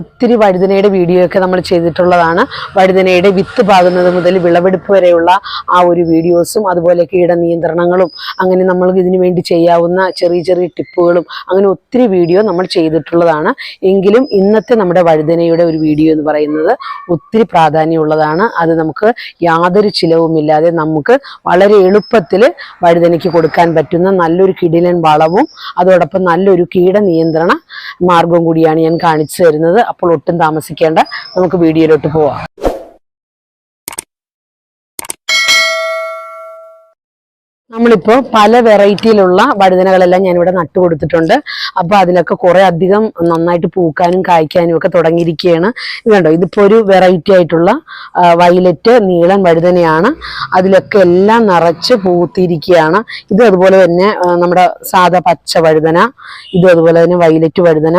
ഒത്തിരി വഴുതനയുടെ വീഡിയോ ഒക്കെ നമ്മൾ ചെയ്തിട്ടുള്ളതാണ്. വഴുതനയുടെ വിത്ത് പാകുന്നത് മുതൽ വിളവെടുപ്പ് വരെയുള്ള ആ ഒരു വീഡിയോസും അതുപോലെ കീട നിയന്ത്രണങ്ങളും അങ്ങനെ നമ്മൾ ഇതിനു വേണ്ടി ചെയ്യാവുന്ന ചെറിയ ചെറിയ ടിപ്പുകളും അങ്ങനെ ഒത്തിരി വീഡിയോ നമ്മൾ ചെയ്തിട്ടുള്ളതാണ്. എങ്കിലും ഇന്നത്തെ നമ്മുടെ വഴുതനയുടെ ഒരു വീഡിയോ എന്ന് പറയുന്നത് ഒത്തിരി പ്രാധാന്യമുള്ളതാണ്. അത് നമുക്ക് യാതൊരു ചിലവുമില്ലാതെ നമുക്ക് വളരെ എളുപ്പത്തിൽ വഴുതനയ്ക്ക് കൊടുക്കാൻ പറ്റുന്ന നല്ലൊരു കിടിലൻ വളവും അതോടൊപ്പം നല്ലൊരു കീട നിയന്ത്രണ മാർഗം കൂടിയാണ് ഞാൻ കാണിച്ചു തരുന്നത്. അപ്പോൾ ഒട്ടും താമസിക്കേണ്ട. നമുക്ക് വീഡിയോയിലോട്ട് പോവാം. നമ്മളിപ്പോൾ പല വെറൈറ്റിയിലുള്ള വഴുതനകളെല്ലാം ഞാനിവിടെ നട്ടു കൊടുത്തിട്ടുണ്ട്. അപ്പോൾ അതിലൊക്കെ കുറേ അധികം നന്നായിട്ട് പൂക്കാനും കായ്ക്കാനും ഒക്കെ തുടങ്ങിയിരിക്കുകയാണ്. കണ്ടോ? ഇതിപ്പോൾ ഒരു വെറൈറ്റി ആയിട്ടുള്ള വയലറ്റ് നീളൻ വഴുതനയാണ്. അതിലൊക്കെ എല്ലാം നിറച്ച് പൂത്തിയിരിക്കുകയാണ് ഇത് അതുപോലെ തന്നെ നമ്മുടെ സാധാ പച്ച വഴുതന ഇതും അതുപോലെ തന്നെ വയലറ്റ് വഴുതന.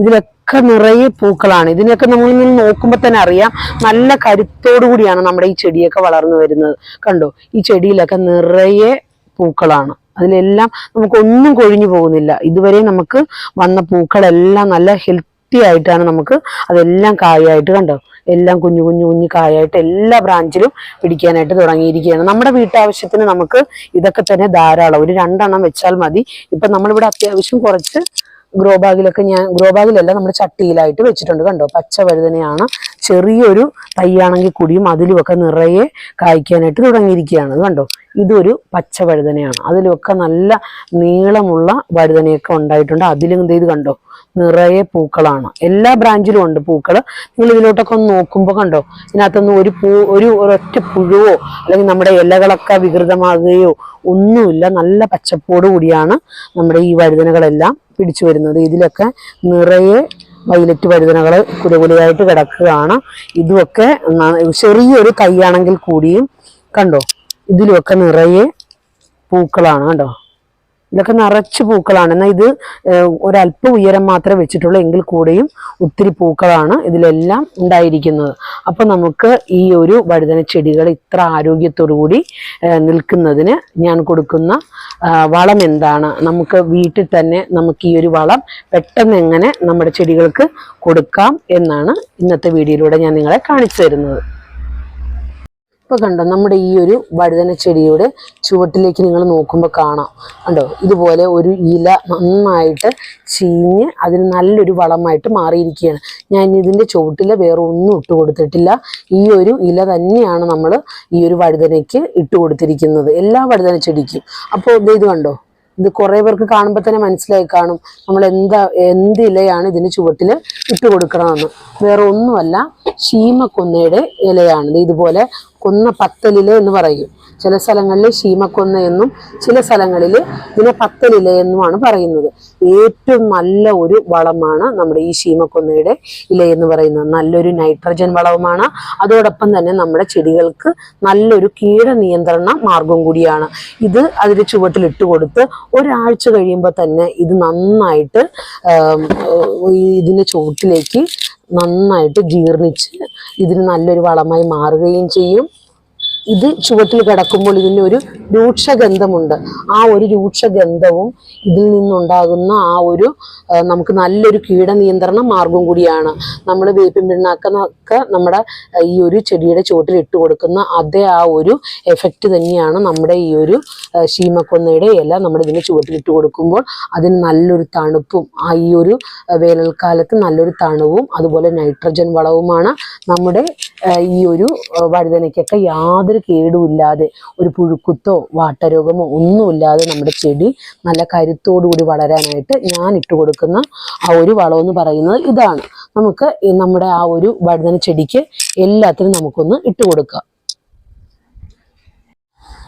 ഇതിലൊക്കെ ഒക്കെ നിറയെ പൂക്കളാണ്. ഇതിനൊക്കെ നമ്മൾ നിന്ന് നോക്കുമ്പോൾ തന്നെ അറിയാം. നല്ല കരുത്തോടു കൂടിയാണ് നമ്മുടെ ഈ ചെടിയൊക്കെ വളർന്നു വരുന്നത്. കണ്ടോ? ഈ ചെടിയിലൊക്കെ നിറയെ പൂക്കളാണ്. അതിലെല്ലാം നമുക്കൊന്നും കൊഴിഞ്ഞു പോകുന്നില്ല. ഇതുവരെ നമുക്ക് വന്ന പൂക്കളെല്ലാം നല്ല ഹെൽത്തി ആയിട്ടാണ് നമുക്ക് അതെല്ലാം കായായിട്ട് കണ്ടോ? എല്ലാം കുഞ്ഞു കുഞ്ഞു കുഞ്ഞു കായായിട്ട് എല്ലാ ബ്രാഞ്ചിലും പിടിക്കാനായിട്ട് തുടങ്ങിയിരിക്കുകയാണ്. നമ്മുടെ വീട്ടാവശ്യത്തിന് നമുക്ക് ഇതൊക്കെ തന്നെ ധാരാളം. ഒരു രണ്ടെണ്ണം വെച്ചാൽ മതി. ഇപ്പൊ നമ്മളിവിടെ അത്യാവശ്യം കുറച്ച് ഗ്രോ ബാഗിലൊക്കെ ഞാൻ ഗ്രോ ബാഗിലല്ല നമ്മുടെ ചട്ടിയിലായിട്ട് വെച്ചിട്ടുണ്ട് കണ്ടോ? പച്ച വഴുതനയാണ്. ചെറിയൊരു തൈയാണെങ്കിൽ കൂടിയും അതിലുമൊക്കെ നിറയെ കായ്ക്കാനായിട്ട് തുടങ്ങിയിരിക്കുകയാണ്. കണ്ടോ? ഇതൊരു പച്ച വഴുതനയാണ്. അതിലൊക്കെ നല്ല നീളമുള്ള വഴുതനയൊക്കെ ഉണ്ടായിട്ടുണ്ട്. അതിലും എന്ത് ഇത് കണ്ടോ? നിറയെ പൂക്കളാണ്. എല്ലാ ബ്രാഞ്ചിലും ഉണ്ട് പൂക്കൾ നിങ്ങൾ ഇതിലോട്ടൊക്കെ ഒന്ന് നോക്കുമ്പോൾ കണ്ടോ? ഇതിനകത്തൊന്നും ഒരു പൂ ഒരു ഒരൊറ്റ പുഴുവോ അല്ലെങ്കിൽ നമ്മുടെ ഇലകളൊക്കെ വികൃതമാകുകയോ ഒന്നുമില്ല. നല്ല പച്ചപ്പോട് കൂടിയാണ് നമ്മുടെ ഈ വഴുതനകളെല്ലാം പിടിച്ചു വരുന്നത്. ഇതിലൊക്കെ നിറയെ വൈലറ്റ് വഴുതനകൾ കുലകുലയായിട്ട് കിടക്കുകയാണ്. ഇതുമൊക്കെ ചെറിയൊരു തൈയാണെങ്കിൽ കൂടിയും കണ്ടോ? ഇതിലുമൊക്കെ നിറയെ പൂക്കളാണ് കണ്ടോ? ഇതൊക്കെ നിറച്ച് പൂക്കളാണ്. എന്നാൽ ഇത് ഒരല്പ ഉയരം മാത്രമേ വെച്ചിട്ടുള്ളൂ. എങ്കിൽ കൂടെയും ഒത്തിരി പൂക്കളാണ് ഇതിലെല്ലാം ഉണ്ടായിരിക്കുന്നത്. അപ്പോൾ നമുക്ക് ഈ ഒരു വഴുതന ചെടികൾ ഇത്ര ആരോഗ്യത്തോടു കൂടി നിൽക്കുന്നതിന് ഞാൻ കൊടുക്കുന്ന വളം എന്താണ്? നമുക്ക് വീട്ടിൽ തന്നെ നമുക്ക് ഈ ഒരു വളം പെട്ടെന്ന് എങ്ങനെ നമ്മുടെ ചെടികൾക്ക് കൊടുക്കാം എന്നാണ് ഇന്നത്തെ വീഡിയോയിലൂടെ ഞാൻ നിങ്ങളെ കാണിച്ചു തരുന്നത്. ഇപ്പൊ കണ്ടോ നമ്മുടെ ഈ ഒരു വഴുതന ചെടിയുടെ ചുവട്ടിലേക്ക് നിങ്ങൾ നോക്കുമ്പോൾ കാണാം. കണ്ടോ? ഇതുപോലെ ഒരു ഇല നന്നായിട്ട് ചീഞ്ഞ് അതിന് നല്ലൊരു വളമായിട്ട് മാറിയിരിക്കുകയാണ്. ഞാൻ ഇതിന്റെ ചുവട്ടിൽ വേറെ ഒന്നും ഇട്ട് കൊടുത്തിട്ടില്ല. ഈ ഒരു ഇല തന്നെയാണ് നമ്മൾ ഈ ഒരു വഴുതനയ്ക്ക് ഇട്ട് കൊടുത്തിരിക്കുന്നത്. എല്ലാ വഴുതന ചെടിക്കും. അപ്പോൾ ഇത് കണ്ടോ? ഇത് കുറേ പേർക്ക് കാണുമ്പോൾ തന്നെ മനസ്സിലായി കാണും. നമ്മൾ എന്താ എന്ത് ഇലയാണ് ഇതിന് ചുവട്ടിൽ ഇട്ട് കൊടുക്കണമെന്ന് വേറെ ഒന്നുമല്ല ശീമക്കൊന്നയുടെ ഇലയാണ്. ഇത് ഇതുപോലെ കൊന്ന പത്തലിൽ എന്ന് പറയും. ചില സ്ഥലങ്ങളിൽ ഷീമക്കൊന്ന എന്നും ചില സ്ഥലങ്ങളിൽ ഇതിനെ പത്തലില എന്നുമാണ് പറയുന്നത്. ഏറ്റവും നല്ല ഒരു വളമാണ് നമ്മുടെ ഈ ഷീമക്കൊന്നയുടെ ഇല എന്ന് പറയുന്നത്. നല്ലൊരു നൈട്രജൻ വളവുമാണ്. അതോടൊപ്പം തന്നെ നമ്മുടെ ചെടികൾക്ക് നല്ലൊരു കീട നിയന്ത്രണ മാർഗം കൂടിയാണ്. ഇത് അതിന്റെ ചുവട്ടിൽ ഇട്ട് കൊടുത്ത് ഒരാഴ്ച കഴിയുമ്പോൾ തന്നെ ഇത് നന്നായിട്ട് ഇതിന്റെ ചുവട്ടിലേക്ക് നന്നായിട്ട് ജീർണിച്ച് ഇതിന് നല്ലൊരു വളമായി മാറുകയും ചെയ്യും. ഇത് ചുവട്ടിൽ കിടക്കുമ്പോൾ ഒരു രൂക്ഷഗന്ധമുണ്ട്. ആ ഒരു രൂക്ഷഗന്ധവും ഇതിൽ നിന്നുണ്ടാകുന്ന ആ ഒരു നമുക്ക് നല്ലൊരു കീടനിയന്ത്രണ മാർഗം കൂടിയാണ്. നമ്മൾ വേപ്പിൻ പിണ്ണാക്കൊക്കെ നമ്മുടെ ഈ ഒരു ചെടിയുടെ ചുവട്ടിൽ ഇട്ട് കൊടുക്കുന്ന അതേ ആ ഒരു എഫക്റ്റ് തന്നെയാണ് നമ്മുടെ ഈ ഒരു ശീമക്കൊന്നയുടെ ഇല ഇതിന് ചുവട്ടിൽ ഇട്ട് കൊടുക്കുമ്പോൾ അതിന് നല്ലൊരു തണുപ്പും ആ ഈ ഒരു വേനൽക്കാലത്ത് നല്ലൊരു തണുവും അതുപോലെ നൈട്രജൻ വളവുമാണ് നമ്മുടെ ഈ ഒരു വഴുതനയ്ക്കൊക്കെ യാതൊരു കേടുമില്ലാതെ ഒരു പുഴുക്കുത്തോ വാട്ടരോഗമോ ഒന്നുമില്ലാതെ നമ്മുടെ ചെടി നല്ല കരുത്തോടുകൂടി വളരാനായിട്ട് ഞാൻ ഇട്ട് കൊടുക്കുന്ന ആ ഒരു വളം എന്ന് പറയുന്നത് ഇതാണ്. നമുക്ക് നമ്മുടെ ആ ഒരു വഴുതന ചെടിക്ക് എല്ലാത്തിനും നമുക്കൊന്ന് ഇട്ട് കൊടുക്കാം.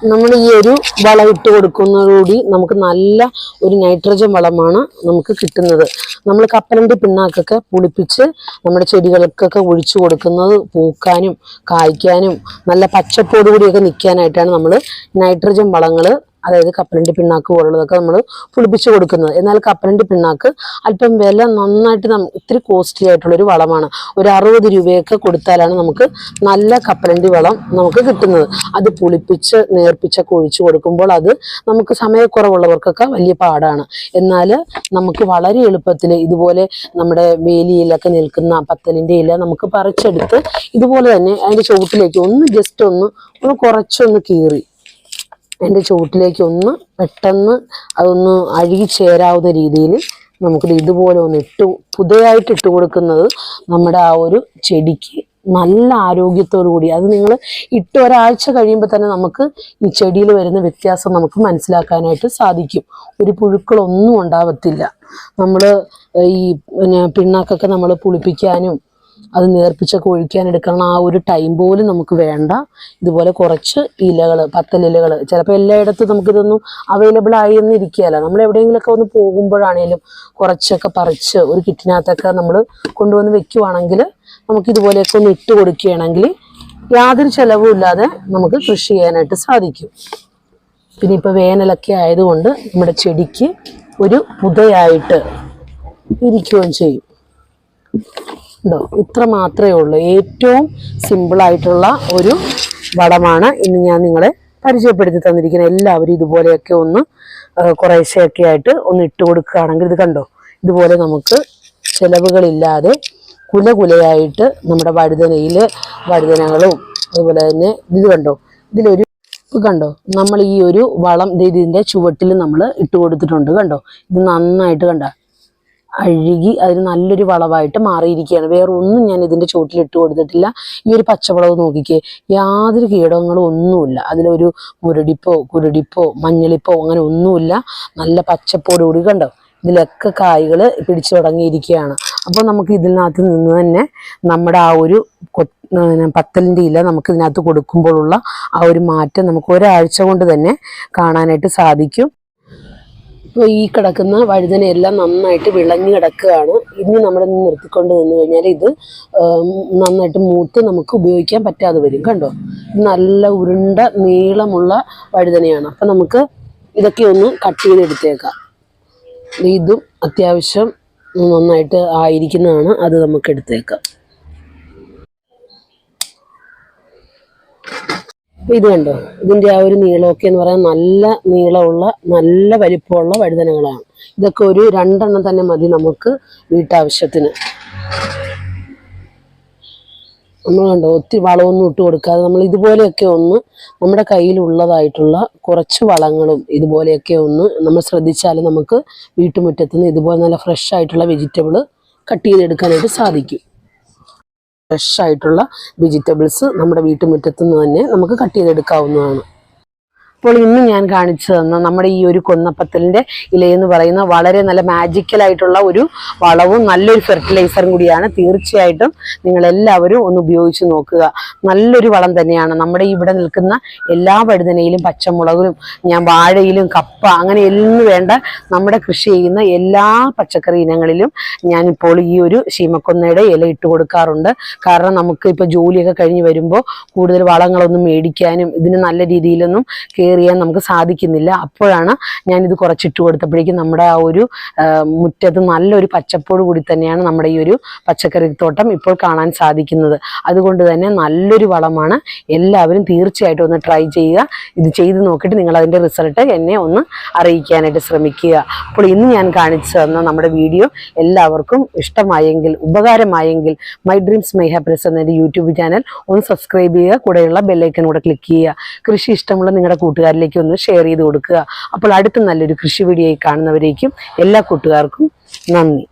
നമ്മൾ ഈ ഒരു വളം ഇട്ട് കൊടുക്കുന്നതോടുകൂടി നമുക്ക് നല്ല ഒരു നൈട്രജൻ വളമാണ് നമുക്ക് കിട്ടുന്നത്. നമ്മൾ കപ്പലണ്ടി പിണ്ണാക്കൊക്കെ പുളിപ്പിച്ച് നമ്മുടെ ചെടികൾക്കൊക്കെ ഒഴിച്ചു കൊടുക്കുന്നത് പൂക്കാനും കായ്ക്കാനും നല്ല പച്ചപ്പോടുകൂടിയൊക്കെ നിൽക്കാനായിട്ടാണ് നമ്മൾ നൈട്രജൻ വളങ്ങൾ അതായത് കപ്പലിന്റെ പിണ്ണാക്ക് പോലുള്ളതൊക്കെ നമ്മൾ പുളിപ്പിച്ച് കൊടുക്കുന്നത്. എന്നാൽ കപ്പലിന്റെ പിണ്ണാക്ക് അല്പം വില നന്നായിട്ട് ഇത്തിരി കോസ്റ്റ്ലി ആയിട്ടുള്ളൊരു വളമാണ്. ഒരു അറുപത് രൂപയൊക്കെ കൊടുത്താലാണ് നമുക്ക് നല്ല കപ്പലിന്റെ വളം നമുക്ക് കിട്ടുന്നത്. അത് പുളിപ്പിച്ച് നേർപ്പിച്ചൊക്കെ ഒഴിച്ചു കൊടുക്കുമ്പോൾ അത് നമുക്ക് സമയക്കുറവുള്ളവർക്കൊക്കെ വലിയ പാടാണ്. എന്നാൽ നമുക്ക് വളരെ എളുപ്പത്തിൽ ഇതുപോലെ നമ്മുടെ വേലിയിലൊക്കെ നിൽക്കുന്ന പത്തലിന്റെ ഇല നമുക്ക് പറിച്ചെടുത്ത് ഇതുപോലെ തന്നെ അതിന്റെ ചുവട്ടിലേക്ക് ഒന്ന് ജസ്റ്റ് ഒന്ന് ഒന്ന് കുറച്ചൊന്ന് കീറി. അതിന്റെ ചുവട്ടിലേക്ക് ഒന്ന് പെട്ടെന്ന് അതൊന്ന് അഴുകി ചേരാവുന്ന രീതിയിൽ നമുക്കിത് ഇതുപോലെ ഒന്ന് ഇട്ട് പുതിയതായിട്ട് ഇട്ട് കൊടുക്കുന്നത് നമ്മുടെ ആ ഒരു ചെടിക്ക് നല്ല ആരോഗ്യത്തോടു കൂടി. അത് നിങ്ങൾ ഇട്ട് ഒരാഴ്ച കഴിയുമ്പോൾ തന്നെ നമുക്ക് ഈ ചെടിയിൽ വരുന്ന വ്യത്യാസം നമുക്ക് മനസ്സിലാക്കാനായിട്ട് സാധിക്കും. ഒരു പുഴുക്കളൊന്നും ഉണ്ടാവത്തില്ല. നമ്മൾ ഈ പിന്നെ പിണ്ണാക്കൊക്കെ നമ്മൾ പുളിപ്പിക്കാനും അത് നേർപ്പിച്ചൊക്കെ കൊഴിക്കാൻ എടുക്കണം. ആ ഒരു ടൈം പോലും നമുക്ക് വേണ്ട. ഇതുപോലെ കുറച്ച് ഇലകൾ പത്തലിലകൾ ചിലപ്പോൾ എല്ലായിടത്തും നമുക്കിതൊന്നും അവൈലബിൾ ആയി എന്ന് ഇരിക്കുകയല്ല. നമ്മൾ എവിടെയെങ്കിലുമൊക്കെ ഒന്ന് പോകുമ്പോഴാണേലും കുറച്ചൊക്കെ പറിച്ച് ഒരു കിറ്റിനകത്തൊക്കെ നമ്മൾ കൊണ്ടുവന്ന് വെക്കുവാണെങ്കിൽ നമുക്ക് ഇതുപോലെയൊക്കെ ഒന്ന് ഇട്ട് കൊടുക്കുകയാണെങ്കിൽ യാതൊരു ചെലവും ഇല്ലാതെ നമുക്ക് കൃഷി ചെയ്യാനായിട്ട് സാധിക്കും. പിന്നെ ഇപ്പോൾ വേനലൊക്കെ ആയതുകൊണ്ട് നമ്മുടെ ചെടിക്ക് ഒരു പുതയായിട്ട് ഇരിക്കുകയും ചെയ്യും. ഉണ്ടോ ഇത്ര മാത്രമേ ഉള്ളൂ. ഏറ്റവും സിമ്പിളായിട്ടുള്ള ഒരു വടമാണ് ഇന്ന് ഞാൻ നിങ്ങളെ പരിചയപ്പെടുത്തി തന്നിരിക്കുന്നത്. എല്ലാവരും ഇതുപോലെയൊക്കെ ഒന്ന് കുറേശ്ശെയൊക്കെ ആയിട്ട് ഒന്ന് ഇട്ട് കൊടുക്കുകയാണെങ്കിൽ ഇത് കണ്ടോ? ഇതുപോലെ നമുക്ക് ചിലവുകളില്ലാതെ കുല കുലയായിട്ട് നമ്മുടെ വഴുതനയിൽ വഴുതനകളും അതുപോലെ തന്നെ ഇത് കണ്ടോ? ഇതിലൊരു ഇത് കണ്ടോ? നമ്മൾ ഈ ഒരു വളം ഇതിന്റെ ചുവട്ടിൽ നമ്മൾ ഇട്ട് കൊടുത്തിട്ടുണ്ട് കണ്ടോ? ഇത് നന്നായിട്ട് കണ്ട? അഴുകി അതിന് നല്ലൊരു വളവായിട്ട് മാറിയിരിക്കുകയാണ്. വേറെ ഒന്നും ഞാൻ ഇതിന്റെ ചുവട്ടിൽ ഇട്ട് കൊടുത്തിട്ടില്ല. ഈ ഒരു പച്ചവളവ് നോക്കിക്കേ യാതൊരു കീടങ്ങളും ഒന്നുമില്ല. അതിലൊരു മുരടിപ്പോ കുരുടിപ്പോ മഞ്ഞളിപ്പോ അങ്ങനെ ഒന്നുമില്ല. നല്ല പച്ചപ്പോടുകൂടി കണ്ടോ? ഇതിലൊക്കെ കായ്കൾ പിടിച്ചു തുടങ്ങിയിരിക്കുകയാണ്. അപ്പോൾ നമുക്ക് ഇതിനകത്ത് നിന്ന് തന്നെ നമ്മുടെ ആ ഒരു പത്തലിന്റെ ഇല നമുക്ക് ഇതിനകത്ത് കൊടുക്കുമ്പോഴുള്ള ആ ഒരു മാറ്റം നമുക്ക് ഒരാഴ്ച കൊണ്ട് തന്നെ കാണാനായിട്ട് സാധിക്കും. ഇപ്പോൾ ഈ കിടക്കുന്ന വഴുതനയെല്ലാം നന്നായിട്ട് വിളഞ്ഞു കിടക്കുകയാണ്. ഇനി നമ്മൾ നിർത്തിക്കൊണ്ട് നിന്ന് കഴിഞ്ഞാൽ ഇത് നന്നായിട്ട് മൂത്ത് നമുക്ക് ഉപയോഗിക്കാൻ പറ്റാതെ വരും. കണ്ടോ? നല്ല ഉരുണ്ട നീളമുള്ള വഴുതനയാണ്. അപ്പം നമുക്ക് ഇതൊക്കെ ഒന്ന് കട്ട് ചെയ്തെടുത്തേക്കാം. ഇതും അത്യാവശ്യം നന്നായിട്ട് ആയിരിക്കുന്നതാണ്. അത് നമുക്ക് എടുത്തേക്കാം അപ്പൊ ഇത് കണ്ടോ? ഇതിന്റെ ആ ഒരു നീളമൊക്കെ എന്ന് പറയാൻ നല്ല നീളമുള്ള നല്ല വലിപ്പമുള്ള വഴുതനകളാണ് ഇതൊക്കെ ഒരു രണ്ടെണ്ണം തന്നെ മതി നമുക്ക് വീട്ടാവശ്യത്തിന്. നമ്മൾ കണ്ടോ ഒത്തിരി വളമൊന്നും ഇട്ട് കൊടുക്കാതെ നമ്മൾ ഇതുപോലെയൊക്കെ ഒന്ന് നമ്മുടെ കയ്യിലുള്ളതായിട്ടുള്ള കുറച്ച് വളങ്ങളും ഇതുപോലെയൊക്കെ ഒന്ന് നമ്മൾ ശ്രദ്ധിച്ചാൽ നമുക്ക് വീട്ടുമുറ്റത്ത് നിന്ന് ഇതുപോലെ നല്ല ഫ്രഷ് ആയിട്ടുള്ള വെജിറ്റബിൾ കട്ട് ചെയ്തെടുക്കാനായിട്ട് സാധിക്കും. ഫ്രഷ് ആയിട്ടുള്ള വെജിറ്റബിൾസ് നമ്മുടെ വീട്ടുമുറ്റത്തുനിന്ന് തന്നെ നമുക്ക് കട്ട് ചെയ്തെടുക്കാവുന്നതാണ്. അപ്പോൾ ഇന്ന് ഞാൻ കാണിച്ചു തന്ന നമ്മുടെ ഈ ഒരു കൊന്നപ്പത്തലിന്റെ ഇലയെന്ന് പറയുന്ന വളരെ നല്ല മാജിക്കലായിട്ടുള്ള ഒരു വളവും നല്ലൊരു ഫെർട്ടിലൈസറും കൂടിയാണ്. തീർച്ചയായിട്ടും നിങ്ങൾ എല്ലാവരും ഒന്ന് ഉപയോഗിച്ച് നോക്കുക. നല്ലൊരു വളം തന്നെയാണ്. നമ്മുടെ ഇവിടെ നിൽക്കുന്ന എല്ലാ വഴുതനയിലും പച്ചമുളകിലും ഞാൻ വാഴയിലും കപ്പ അങ്ങനെ എന്ന് വേണ്ട നമ്മുടെ കൃഷി ചെയ്യുന്ന എല്ലാ പച്ചക്കറി ഇനങ്ങളിലും ഇപ്പോൾ ഈ ഒരു ശീമക്കൊന്നയുടെ ഇല ഇട്ട് കൊടുക്കാറുണ്ട്. കാരണം നമുക്ക് ഇപ്പോൾ ജോലിയൊക്കെ കഴിഞ്ഞ് വരുമ്പോൾ കൂടുതൽ വളങ്ങളൊന്നും മേടിക്കാനും ഇതിന് നല്ല രീതിയിലൊന്നും കെയർ ചെയ്യാൻ നമുക്ക് സാധിക്കുന്നില്ല. അപ്പോഴാണ് ഞാനിത് കുറച്ചിട്ട് കൊടുത്തപ്പോഴേക്കും നമ്മുടെ ആ ഒരു മുറ്റത്ത് നല്ലൊരു പച്ചപ്പോട് കൂടി തന്നെയാണ് നമ്മുടെ ഈ ഒരു പച്ചക്കറി തോട്ടം ഇപ്പോൾ കാണാൻ സാധിക്കുന്നത്. അതുകൊണ്ട് തന്നെ നല്ലൊരു വളമാണ്. എല്ലാവരും തീർച്ചയായിട്ടും ഒന്ന് ട്രൈ ചെയ്യുക. ഇത് ചെയ്ത് നോക്കിയിട്ട് നിങ്ങൾ അതിന്റെ റിസൾട്ട് എന്നെ ഒന്ന് അറിയിക്കാനായിട്ട് ശ്രമിക്കുക. അപ്പോൾ ഇന്ന് ഞാൻ കാണിച്ചു തന്ന നമ്മുടെ വീഡിയോ എല്ലാവർക്കും ഇഷ്ടമായെങ്കിൽ ഉപകാരമായെങ്കിൽ മൈ ഡ്രീംസ് മൈ ഹാപ്പിനെസ് എന്ന യൂട്യൂബ് ചാനൽ ഒന്ന് സബ്സ്ക്രൈബ് ചെയ്യുക. കൂടെയുള്ള ബെല്ലൈക്കൻ കൂടെ ക്ലിക്ക് ചെയ്യുക. കൃഷി ഇഷ്ടമുള്ള നിങ്ങളുടെ കൂട്ടുകാരിലേക്ക് ഒന്ന് ഷെയർ ചെയ്ത് കൊടുക്കുക. അപ്പോൾ അടുത്ത നല്ലൊരു കൃഷി വീഡിയോയിൽ കാണുന്നവരേക്കും എല്ലാ കൂട്ടുകാർക്കും നന്ദി.